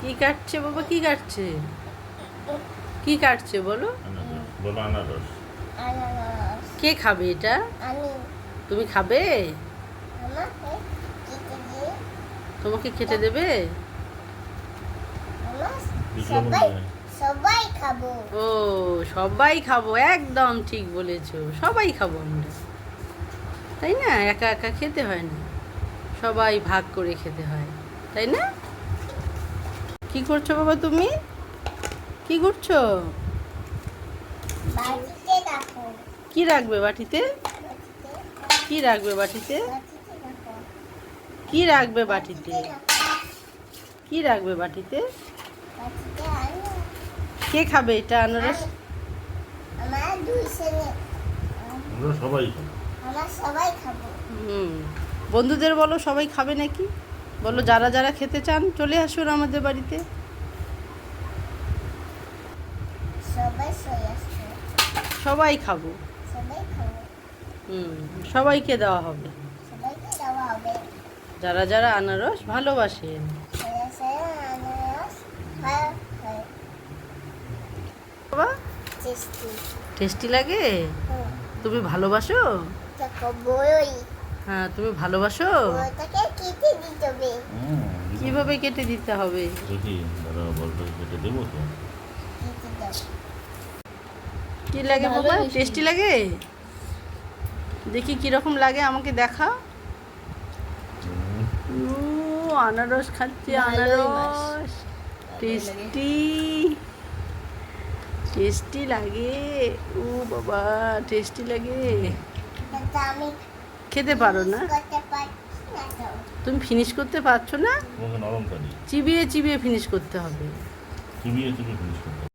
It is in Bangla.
কি কাটছে বাবা? কি কাটছে? কি কাটছে বলো? বলো আনারস। আনারস। কে খাবে এটা? আমি। তুমি খাবে? তোমাকে খেতে দেবে? সবাই সবাই খাব। ও সবাই খাব। একদম ঠিক বলেছ। সবাই খাব আমরা। তাই না? একা একা খেতে হয় না। সবাই ভাগ করে খেতে হয়। তাই না? কি করছ বাবা তুমি? কি করছ? কি রাখবে বাটিতে? কি রাখবে বাটিতে? কি রাখবে বাটিতে? কি রাখবে বাটিতে? কে খাবে এটা আনারস? আমার দুই ছেলে। আমরা সবাই খাব। আমার সবাই খাব। হুম। বন্ধুদের বলো সবাই খাবে নাকি? বলো যারা যারা খেতে চান চলে আসুন আমাদের বাড়িতে। সবাই খাব। হুম সবাইকে দেওয়া হবে। যারা যারা আনারস ভালোবাসেন। টেস্টি। লাগে? তুমি ভালোবাসো? হ্যাঁ তুমি ভালোবাসো? বড়টাকে কেটে দিতে হবে। কীভাবে কেটে দিতে হবে? দেখি দাদা বলটা কেটে দেবো তো। কি লাগে বাবা টেস্টি লাগে? দেখি কীরকম লাগে আমাকে দেখা ও আনারস খাচ্ছে আনারস। টেস্টি। টেস্টি লাগে। ও বাবা টেস্টি লাগে। খেতে পারো না? তুমি ফিনিশ করতে পারছ না? চিবিয়ে চিবিয়ে ফিনিশ করতে হবে। চিবিয়ে চিবিয়ে ফিনিশ করতে হবে।